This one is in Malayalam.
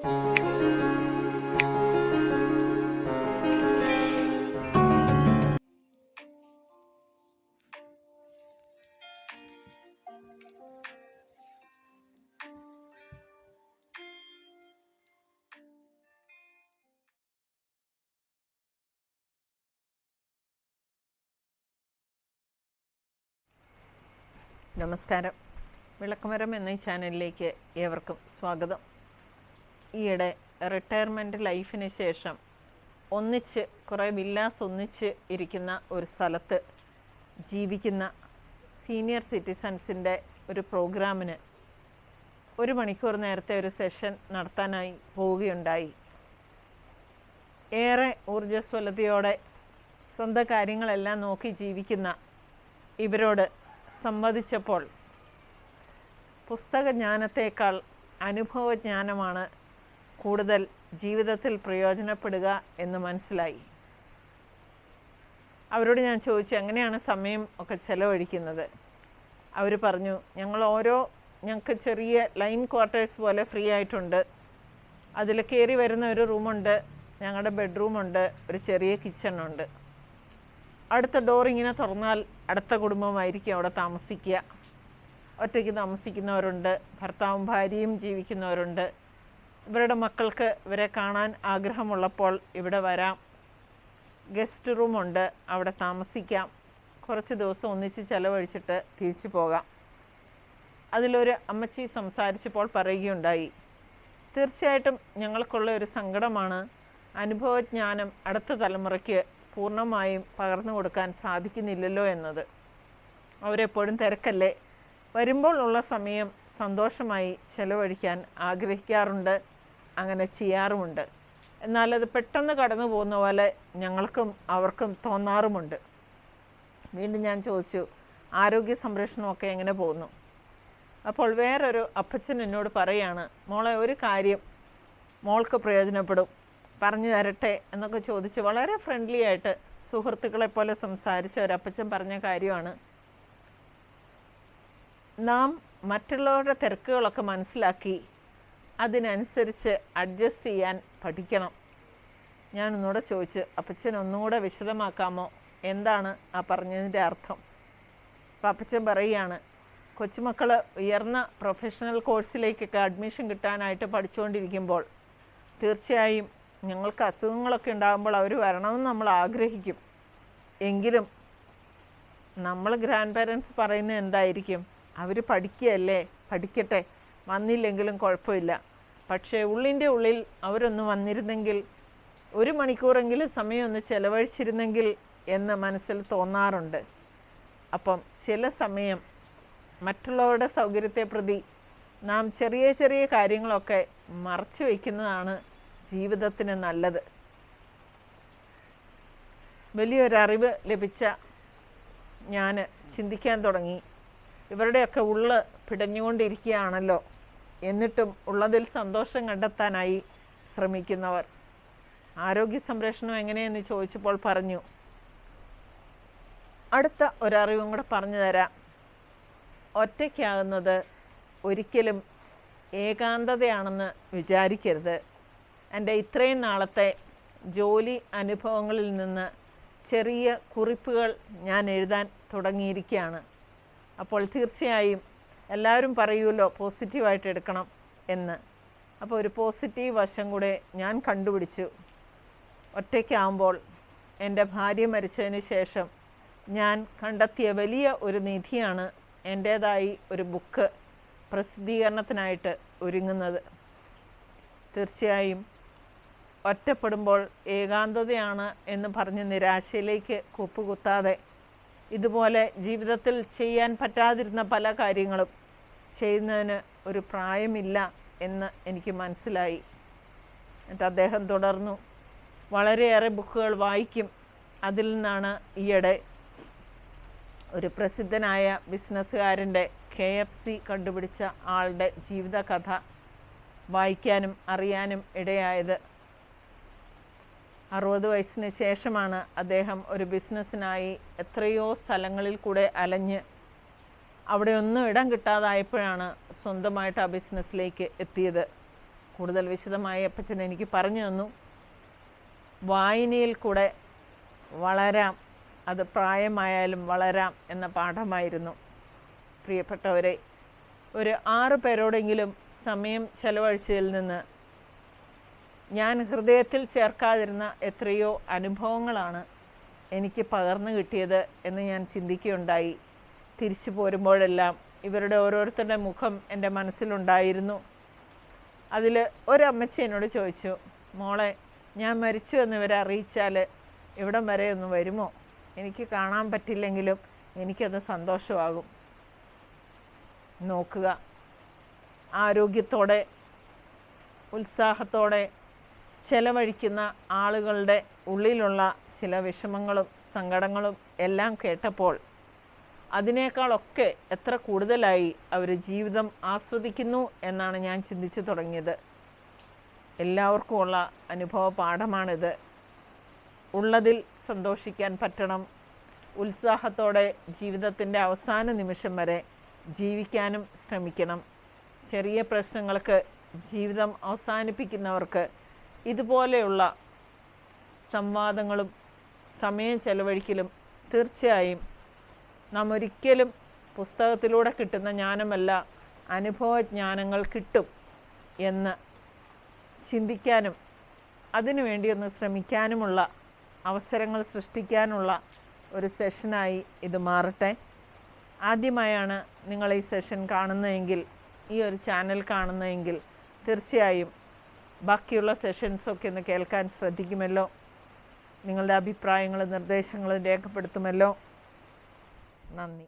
നമസ്കാരം. വിളക്കുമരം എന്ന ഈ ചാനലിലേക്ക് ഏവർക്കും സ്വാഗതം. ഈയിടെ റിട്ടയർമെന്റ് ലൈഫിന് ശേഷം ഒന്നിച്ച് കുറേ വില്ലാസ് ഒന്നിച്ച് ഇരിക്കുന്ന ഒരു സ്ഥലത്ത് ജീവിക്കുന്ന സീനിയർ സിറ്റിസൺസിന്റെ ഒരു പ്രോഗ്രാമിന് ഒരു മണിക്കൂർ നേരത്തെ ഒരു സെഷൻ നടത്താനായി പോവുകയുണ്ടായി. ഏറെ ഊർജസ്വലതയോടെ സ്വന്തം കാര്യങ്ങളെല്ലാം നോക്കി ജീവിക്കുന്ന ഇവരോട് സംവദിച്ചപ്പോൾ പുസ്തകജ്ഞാനത്തേക്കാൾ അനുഭവജ്ഞാനമാണ് കൂടുതൽ ജീവിതത്തിൽ പ്രയോജനപ്പെടുക എന്ന് മനസ്സിലായി. അവരോട് ഞാൻ ചോദിച്ചു എങ്ങനെയാണ് സമയം ഒക്കെ ചെലവഴിക്കുന്നത്? അവർ പറഞ്ഞു ഞങ്ങൾ ഓരോ ഞങ്ങൾക്ക് ചെറിയ ലൈൻ ക്വാർട്ടേഴ്സ് പോലെ ഫ്രീ ആയിട്ടുണ്ട്. അതിൽ കയറി വരുന്ന ഒരു റൂമുണ്ട് ഞങ്ങളുടെ ബെഡ്റൂമുണ്ട് ഒരു ചെറിയ കിച്ചണുണ്ട്. അടുത്ത ഡോർ ഇങ്ങനെ തുറന്നാൽ അടുത്ത കുടുംബമായിരിക്കും അവിടെ താമസിക്കുക. ഒറ്റയ്ക്ക് താമസിക്കുന്നവരുണ്ട് ഭർത്താവും ഭാര്യയും ജീവിക്കുന്നവരുണ്ട്. ഇവരുടെ മക്കൾക്ക് ഇവരെ കാണാൻ ആഗ്രഹമുള്ളപ്പോൾ ഇവിടെ വരാം. ഗസ്റ്റ് റൂമുണ്ട് അവിടെ താമസിക്കാം. കുറച്ച് ദിവസം ഒന്നിച്ച് ചിലവഴിച്ചിട്ട് തിരിച്ചു പോകാം. അതിലൊരു അമ്മച്ചി സംസാരിച്ചപ്പോൾ പറയുകയുണ്ടായി. തീർച്ചയായിട്ടും ഞങ്ങൾക്കുള്ള ഒരു സങ്കടമാണ്. അനുഭവജ്ഞാനം അടുത്ത തലമുറയ്ക്ക് പൂർണമായും പകർന്നു കൊടുക്കാൻ സാധിക്കുന്നില്ലല്ലോ എന്നത്. അവരെപ്പോഴും തിരക്കല്ലേ? വരുമ്പോൾ ഉള്ള സമയം സന്തോഷമായി ചെലവഴിക്കാൻ ആഗ്രഹിക്കാറുണ്ട്. അങ്ങനെ ചെയ്യാറുമുണ്ട്. എന്നാലത് പെട്ടെന്ന് കടന്നു പോകുന്ന പോലെ ഞങ്ങൾക്കും അവർക്കും തോന്നാറുമുണ്ട്. വീണ്ടും ഞാൻ ചോദിച്ചു ആരോഗ്യ സംരക്ഷണമൊക്കെ എങ്ങനെ പോകുന്നു? അപ്പോൾ വേറൊരു അപ്പച്ചൻ എന്നോട് പറയാണ് മോളെ ഒരു കാര്യം മോൾക്ക് പ്രയോജനപ്പെടും. പറഞ്ഞു തരട്ടെ എന്നൊക്കെ ചോദിച്ച് വളരെ ഫ്രണ്ട്ലി ആയിട്ട് സുഹൃത്തുക്കളെ പോലെ സംസാരിച്ച ഒരപ്പച്ചൻ പറഞ്ഞ കാര്യമാണ്. നാം മറ്റുള്ളവരുടെ തിരക്കുകളൊക്കെ മനസ്സിലാക്കി അതിനനുസരിച്ച് അഡ്ജസ്റ്റ് ചെയ്യാൻ പഠിക്കണം. ഞാൻ ഒന്നുകൂടെ ചോദിച്ച് അപ്പച്ചൻ ഒന്നുകൂടെ വിശദമാക്കാമോ? എന്താണ് ആ പറഞ്ഞതിന്റെ അർത്ഥം? അപ്പം അപ്പച്ചൻ പറയുകയാണ് കൊച്ചുമക്കൾ ഉയർന്ന പ്രൊഫഷണൽ കോഴ്സിലേക്കൊക്കെ അഡ്മിഷൻ കിട്ടാനായിട്ട് പഠിച്ചുകൊണ്ടിരിക്കുമ്പോൾ തീർച്ചയായും ഞങ്ങൾക്ക് അസുഖങ്ങളൊക്കെ ഉണ്ടാകുമ്പോൾ അവർ വരണമെന്ന് നമ്മൾ ആഗ്രഹിക്കും. എങ്കിലും നമ്മൾ ഗ്രാൻഡ് പാരൻസ് പറയുന്നത് എന്തായിരിക്കും? അവർ പഠിക്കുകയല്ലേ? പഠിക്കട്ടെ? വന്നില്ലെങ്കിലും കുഴപ്പമില്ല. പക്ഷേ ഉള്ളിന്റെ ഉള്ളിൽ അവരൊന്ന് വന്നിരുന്നെങ്കിൽ ഒരു മണിക്കൂറെങ്കിലും സമയം ഒന്ന് ചിലവഴിച്ചിരുന്നെങ്കിൽ എന്ന് മനസ്സിൽ തോന്നാറുണ്ട്. അപ്പം ചില സമയം മറ്റുള്ളവരുടെ സൗകര്യത്തെ പ്രതി നാം ചെറിയ ചെറിയ കാര്യങ്ങളൊക്കെ മറച്ചു വയ്ക്കുന്നതാണ് ജീവിതത്തിന് നല്ലത്. വലിയൊരറിവ് ലഭിച്ച ഞാൻ ചിന്തിക്കാൻ തുടങ്ങി. ഇവരുടെയൊക്കെ ഉള്ള് പിടഞ്ഞുകൊണ്ടിരിക്കുകയാണല്ലോ. എന്നിട്ടും ഉള്ളതിൽ സന്തോഷം കണ്ടെത്താനായി ശ്രമിക്കുന്നവർ. ആരോഗ്യ സംരക്ഷണം എങ്ങനെയെന്ന് ചോദിച്ചപ്പോൾ പറഞ്ഞു അടുത്ത ഒരറിവും കൂടെ പറഞ്ഞു തരാം. ഒറ്റയ്ക്കാകുന്നത് ഒരിക്കലും ഏകാന്തതയാണെന്ന് വിചാരിക്കരുത്. എന്റെ ഇത്രയും നാളത്തെ ജോലി അനുഭവങ്ങളിൽ നിന്ന് ചെറിയ കുറിപ്പുകൾ ഞാൻ എഴുതാൻ തുടങ്ങിയിരിക്കുകയാണ്. അപ്പോൾ തീർച്ചയായും എല്ലാവരും പറയുമല്ലോ പോസിറ്റീവായിട്ട് എടുക്കണം എന്ന്. അപ്പോൾ ഒരു പോസിറ്റീവ് വശം കൂടെ ഞാൻ കണ്ടുപിടിച്ചു. ഒറ്റയ്ക്കാകുമ്പോൾ എന്റെ ഭാര്യ മരിച്ചതിന് ശേഷം ഞാൻ കണ്ടെത്തിയ വലിയ ഒരു നിധിയാണ് എന്റേതായി ഒരു ബുക്ക് പ്രസിദ്ധീകരണത്തിനായിട്ട് ഒരുങ്ങുന്നത്. തീർച്ചയായും ഒറ്റപ്പെടുമ്പോൾ ഏകാന്തതയാണ് എന്ന് പറഞ്ഞ് നിരാശയിലേക്ക് കൂപ്പുകുത്താതെ ഇതുപോലെ ജീവിതത്തിൽ ചെയ്യാൻ പറ്റാതിരുന്ന പല കാര്യങ്ങളും ചെയ്യുന്നതിന് ഒരു പ്രായമില്ല എന്ന് എനിക്ക് മനസ്സിലായി. എന്നിട്ട് അദ്ദേഹം തുടർന്നു. വളരെയേറെ ബുക്കുകൾ വായിക്കും. അതിൽ നിന്നാണ് ഈയിടെ ഒരു പ്രസിദ്ധനായ ബിസിനസ്സുകാരന്റെ കെ എഫ് സി കണ്ടുപിടിച്ച ആളുടെ ജീവിതകഥ വായിക്കാനും അറിയാനും ഇടയായത്. അറുപത് വയസ്സിന് ശേഷമാണ് അദ്ദേഹം ഒരു ബിസിനസ്സിനായി എത്രയോ സ്ഥലങ്ങളിൽ കൂടെ അലഞ്ഞ് അവിടെ ഒന്നും ഇടം കിട്ടാതായപ്പോഴാണ് സ്വന്തമായിട്ട് ആ ബിസിനസ്സിലേക്ക് എത്തിയത്. കൂടുതൽ വിശദമായി അപ്പച്ചൻ എനിക്ക് പറഞ്ഞു തന്നു. വായനയിൽ കൂടെ വളരാം അത് പ്രായമായാലും വളരാം എന്ന പാഠമായിരുന്നു. പ്രിയപ്പെട്ടവരെ ഒരു ആറ് പേരോടെങ്കിലും സമയം ചെലവഴിച്ചതിൽ നിന്ന് ഞാൻ ഹൃദയത്തിൽ ചേർക്കാതിരുന്ന എത്രയോ അനുഭവങ്ങളാണ് എനിക്ക് പകർന്നു കിട്ടിയത് എന്ന് ഞാൻ ചിന്തിക്കുകയുണ്ടായി. തിരിച്ചു പോരുമ്പോഴെല്ലാം ഇവരുടെ ഓരോരുത്തരുടെ മുഖം എന്റെ മനസ്സിലുണ്ടായിരുന്നു. അതിൽ ഒരമ്മച്ചി എന്നോട് ചോദിച്ചു മോളെ ഞാൻ മരിച്ചു എന്ന് ഇവരെ അറിയിച്ചാൽ ഇവിടം വരെ ഒന്ന് വരുമോ? എനിക്ക് കാണാൻ പറ്റില്ലെങ്കിലും എനിക്കത് സന്തോഷമാകും. നോക്കുക. ആരോഗ്യത്തോടെ ഉത്സാഹത്തോടെ ചെലവഴിക്കുന്ന ആളുകളുടെ ഉള്ളിലുള്ള ചില വിഷമങ്ങളും സങ്കടങ്ങളും എല്ലാം കേട്ടപ്പോൾ അതിനേക്കാളൊക്കെ എത്ര കൂടുതലായി അവർ ജീവിതം ആസ്വദിക്കുന്നു എന്നാണ് ഞാൻ ചിന്തിച്ചു തുടങ്ങിയത്. എല്ലാവർക്കുമുള്ള അനുഭവ പാഠമാണിത്. ഉള്ളതിൽ സന്തോഷിക്കാൻ പറ്റണം. ഉത്സാഹത്തോടെ ജീവിതത്തിന്റെ അവസാന നിമിഷം വരെ ജീവിക്കാനും ശ്രമിക്കണം. ചെറിയ പ്രശ്നങ്ങൾക്ക് ജീവിതം അവസാനിപ്പിക്കുന്നവർക്ക് ഇതുപോലെയുള്ള സംവാദങ്ങളും സമയം ചെലവഴിക്കലും തീർച്ചയായും നാം ഒരിക്കലും പുസ്തകത്തിലൂടെ കിട്ടുന്ന ജ്ഞാനമല്ല അനുഭവജ്ഞാനങ്ങൾ കിട്ടും എന്ന് ചിന്തിക്കാനും അതിനുവേണ്ടി ഒന്ന് ശ്രമിക്കാനുമുള്ള അവസരങ്ങൾ സൃഷ്ടിക്കാനുള്ള ഒരു സെഷനായി ഇത് മാറട്ടെ. ആദ്യമായാണ് നിങ്ങൾ ഈ സെഷൻ കാണുന്നതെങ്കിൽ ഈ ഒരു ചാനൽ കാണുന്നതെങ്കിൽ തീർച്ചയായും ബാക്കിയുള്ള സെഷൻസൊക്കെ ഒന്ന് കേൾക്കാൻ ശ്രദ്ധിക്കുമല്ലോ. നിങ്ങളുടെ അഭിപ്രായങ്ങളും നിർദ്ദേശങ്ങളും രേഖപ്പെടുത്തുമല്ലോ. നന്ദി.